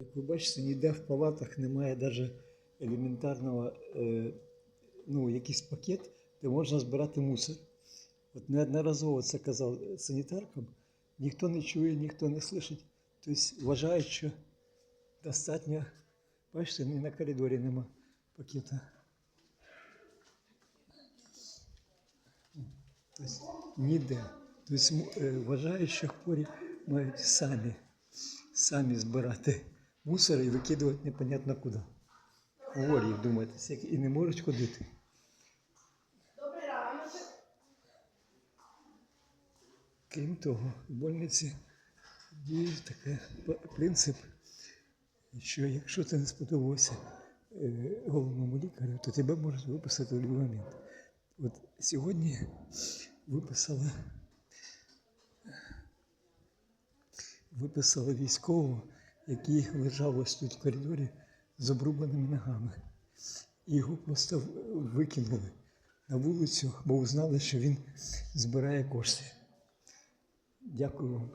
Як ви бачите, ніде в палатах немає навіть елементарного, е, ну, якийсь пакет, де можна збирати мусор. От неодноразово це казав санітаркам, ніхто не чує, ніхто не слышить. Тобто вважають, що достатньо, бачите, ні на коридорі нема пакета. Тобто ніде. Тобто вважають, що хворі мають самі, самі збирати мусор і викидувати непонятно куди. Хворі, думаєте, і не можуть ходити. Добрий ранок. Крім того, в больниці діє такий принцип, що якщо це не сподобалося е, головному лікарю, то тебе можуть виписати в будь-який момент. От сьогодні виписали, виписали військового, який лежав ось тут в коридорі з обрубаними ногами. І його просто викинули на вулицю, бо узнали, що він збирає кошти. Дякую вам.